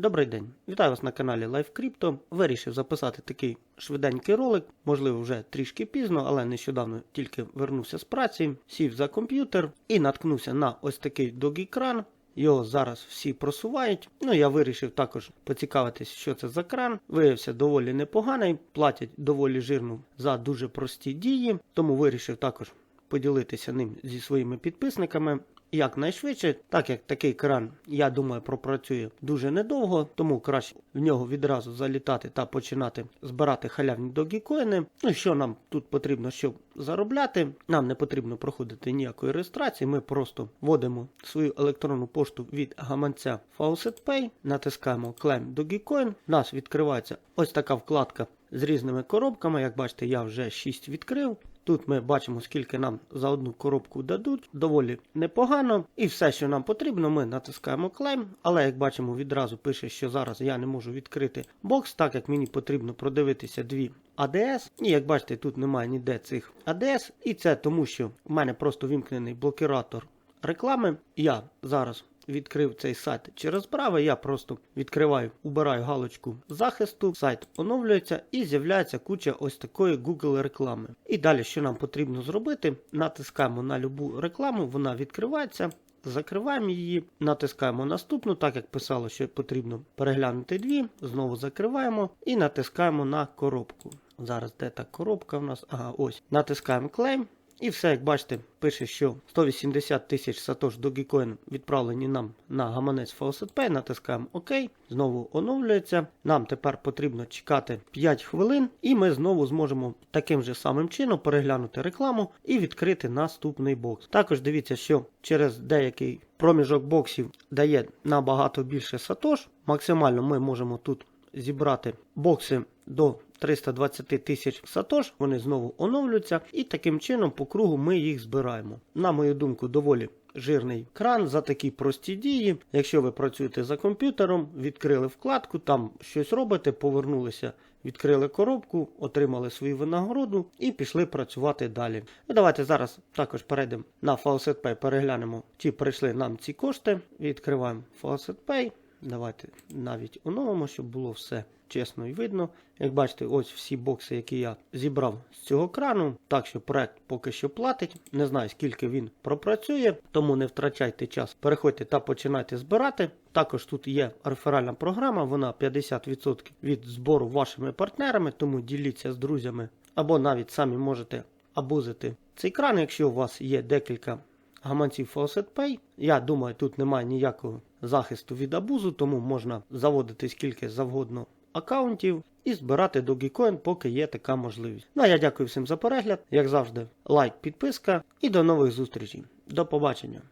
Добрий день, вітаю вас на каналі Life Crypto. Вирішив записати такий швиденький ролик, можливо, вже трішки пізно, але нещодавно тільки вернувся з праці, сів за комп'ютер і наткнувся на ось такий Dogecoin. Його зараз всі просувають. Ну я вирішив також поцікавитись, що це за кран. Виявився доволі непоганий, платять доволі жирно за дуже прості дії, тому вирішив також поділитися ним зі своїми підписниками якнайшвидше, так як такий кран, я думаю, пропрацює дуже недовго, тому краще в нього відразу залітати та починати збирати халявні догікоїни. Ну що нам тут потрібно, щоб заробляти? Нам не потрібно проходити ніякої реєстрації. Ми просто вводимо свою електронну пошту від гаманця FaucetPay, натискаємо Claim Dogecoin. У нас відкривається ось така вкладка з різними коробками. Як бачите, я вже 6 відкрив. Тут ми бачимо, скільки нам за одну коробку дадуть. Доволі непогано. І все, що нам потрібно, ми натискаємо Claim. Але як бачимо, відразу пише, що зараз я не можу відкрити бокс, так як мені потрібно продивитися дві ADS. І як бачите, тут немає ніде цих ADS. І це тому, що в мене просто вімкнений блокіратор реклами. Я зараз відкрив цей сайт через Brave, я просто відкриваю, убираю галочку захисту, сайт оновлюється і з'являється куча ось такої Google реклами. І далі, що нам потрібно зробити, натискаємо на любу рекламу, вона відкривається. Закриваємо її, натискаємо наступну, так як писало, що потрібно переглянути дві. Знову закриваємо і натискаємо на коробку. Зараз де та коробка в нас? Ага, ось. Натискаємо Claim. І все, як бачите, пише, що 180 тисяч сатош Dogecoin відправлені нам на гаманець FaucetPay, натискаємо ОК, знову оновлюється. Нам тепер потрібно чекати 5 хвилин, і ми знову зможемо таким же самим чином переглянути рекламу і відкрити наступний бокс. Також дивіться, що через деякий проміжок боксів дає набагато більше сатош. Максимально ми можемо тут зібрати бокси до 320 тисяч сатош, вони знову оновлюються, і таким чином по кругу ми їх збираємо. На мою думку, доволі жирний кран за такі прості дії. Якщо ви працюєте за комп'ютером, відкрили вкладку, там щось робите, повернулися. Відкрили коробку, отримали свою винагороду і пішли працювати далі. Ну, давайте зараз також перейдемо на FaucetPay, переглянемо, чи прийшли нам ці кошти. Відкриваємо FaucetPay. Давайте навіть оновимо, щоб було все чесно і видно. Як бачите, ось всі бокси, які я зібрав з цього крану. Так що проект поки що платить. Не знаю, скільки він пропрацює, тому не втрачайте час. Переходьте та починайте збирати. Також тут є реферальна програма, вона 50% від збору вашими партнерами, тому діліться з друзями або навіть самі можете абузити цей кран, якщо у вас є декілька гаманців FaucetPay. Я думаю, тут немає ніякого захисту від абузу, тому можна заводити скільки завгодно аккаунтів і збирати Dogecoin, поки є така можливість. Ну а я дякую всім за перегляд. Як завжди, лайк, підписка і до нових зустрічей. До побачення.